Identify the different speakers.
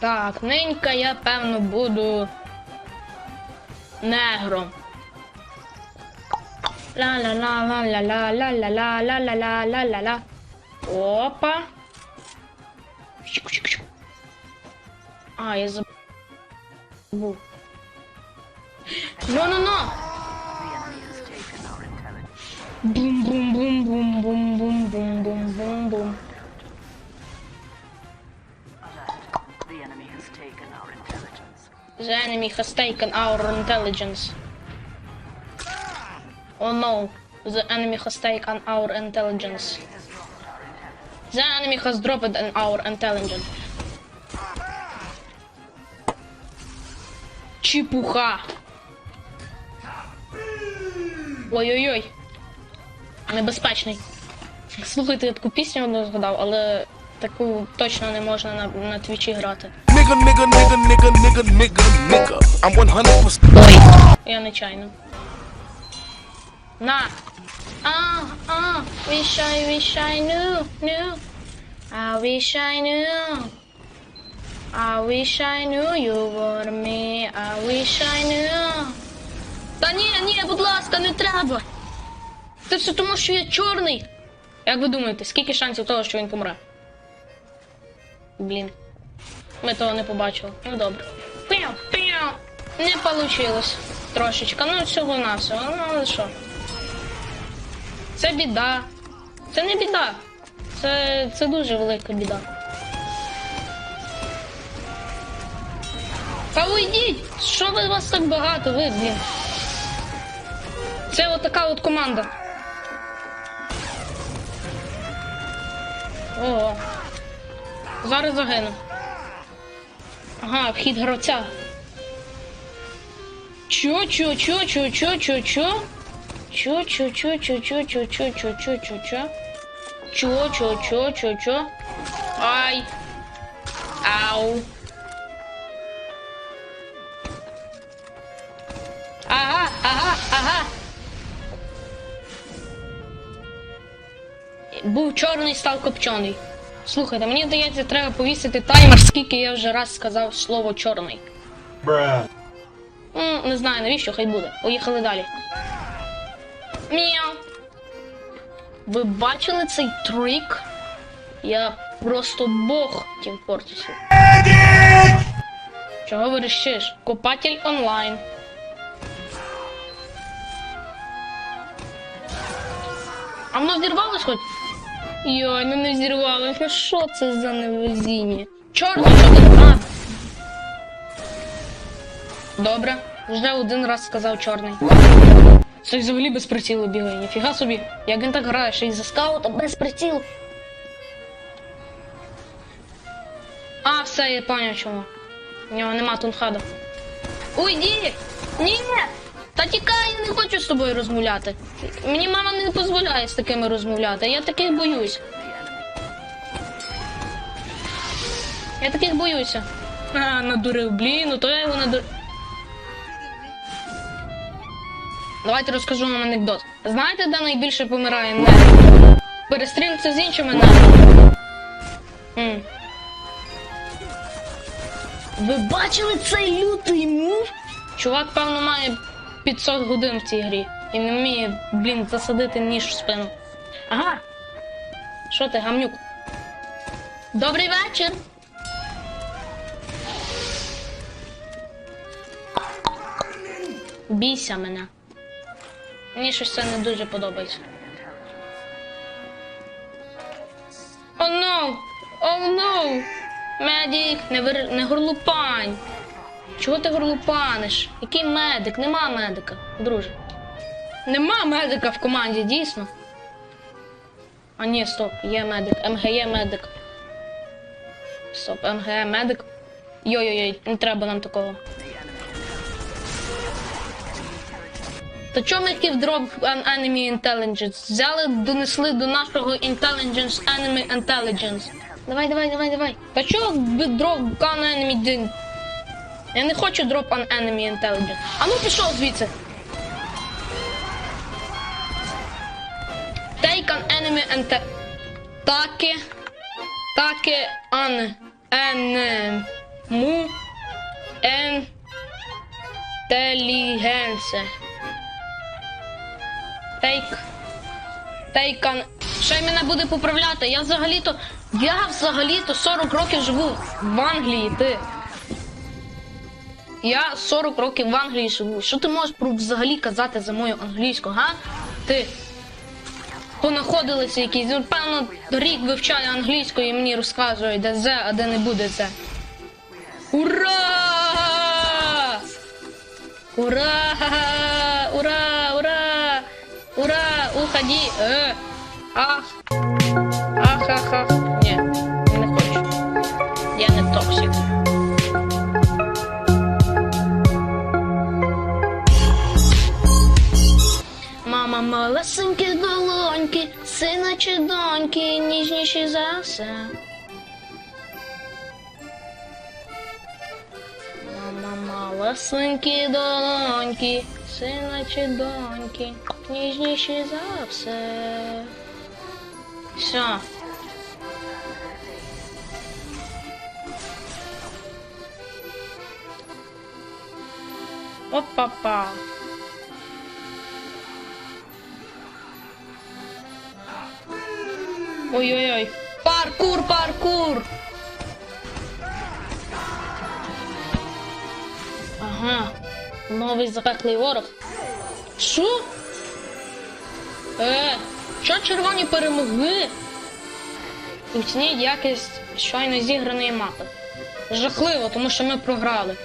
Speaker 1: Так, нинька я певно буду негром. ла ла ла ла ла ла ла ла ла ла ла ла ла ла ла Опа. А, я забув. Ну-ну-ну! Бум-бум-бум-бум-бум-бум-бум-бум-бум.
Speaker 2: The enemy has taken our intelligence.
Speaker 1: Oh no, the enemy has taken our intelligence. The enemy has dropped an our intelligence. Чепуха. Ой-ой-ой. Небезпечний. Слухайте, я таку пісню одну згадав, але таку точно не можна на, на твічі грати.
Speaker 3: Nigga, nigga, nigga, nigga, nigga, nigga, nigga. I'm 100%.
Speaker 1: Ой, я нечайно. На. А, а, wish I, wish I knew, knew. I wish I knew. I wish I knew you were me. I wish I knew. Та ні, ні, будь ласка, не треба. Це все тому, що я чорний. Як ви думаєте, скільки шансів того, що він помре? Блін. Ми того не побачили. Ну добре. Піу, піу. Не получилось. Трошечка. Ну, всього навсього. Ну, але що? Це біда. Це не біда. Це, це дуже велика біда. Та уйдіть! Що ви вас так багато, ви, блін? Це от така от команда. Ого. Зараз загину. Ага, вхід гравця. Чо, чо, чо, чо, чо, чо, чо? Чо, чо, чо, чо, чо, чо, чо, чо, чо, чо, чо? Чо, чо, чо, чо, чо? Ай. Ау. Ага, ага, ага. Був чорний, став копчений. Слухайте, мені здається, треба повісити таймер, скільки я вже раз сказав слово чорний.
Speaker 4: Bruh.
Speaker 1: Ну, не знаю, навіщо, хай буде. Поїхали далі. Мяу. Ви бачили цей трик? Я просто бог Тім Фортісу. Чого вирішиш? Копатель онлайн. А воно зірвалось хоч? Йой, ну не зірвалось. Ну що це за невезіння? Чорний, що ти? А, Добре, вже один раз сказав чорний. Це взагалі без прицілу бігає, ніфіга собі. Як він так грає, ще й за скаута без прицілу. А, все, я поняв чому. У нього нема тунхада. Уйди! Ні! Та тікай, я не хочу з тобою розмовляти. Мені мама не дозволяє з такими розмовляти, я таких боюсь. Я таких боюся. А, надурив, блін, ну то я його надурив. Давайте розкажу вам анекдот. Знаєте, де найбільше помирає нерв? Перестрілці з іншими нервами. М. Ви бачили цей лютий мув? Чувак, певно, має 500 годин в цій грі. І не вміє, блін, засадити ніж в спину. Ага. Що ти, гамнюк? Добрий вечір. Бійся мене. Мені щось це не дуже подобається. О, oh, no! Медик, не, вир... не горлупань. Чого ти горлупаниш? Який медик? Нема медика, друже. Нема медика в команді, дійсно. А ні, стоп, є медик. МГЄ медик. Стоп, МГЕ медик. Йой-йой-йой, не треба нам такого. Та чому ми ківдроп Enemy Intelligence? Взяли, донесли до нашого Intelligence Enemy Intelligence. Давай, давай, давай, давай. Та чого дроп on Enemy? Я не хочу drop An enemy intelligence. А ну пішов звідси. Take an enemy and Таки. Таки an enemy intelligence. Take. Take an... Ще мене буде поправляти. Я взагалі-то... Я взагалі-то 40 років живу в Англії, ти. Я 40 років в Англії живу. Що ти можеш взагалі казати за мою англійську, га? Ти. Понаходилися якісь. Ну, певно, рік вивчає англійську і мені розказує, де зе, а де не буде зе. Ура! Ура! Ура! Ура! Ура! Уходи! Е! Ах! Ах, ах, ах! Ні, не хочу. Я не токсик. Малесенькі долоньки, сина чи доньки, ніжніші за все. Мама малесенькі долоньки, сина чи доньки, ніжніші за все. Все. Опа-па. Ой-ой-ой. Паркур, паркур. Ага. Новий запеклий ворог. Що? Е, що червоні перемогли? Оцініть якість щойно зіграної мапи. Жахливо, тому що ми програли.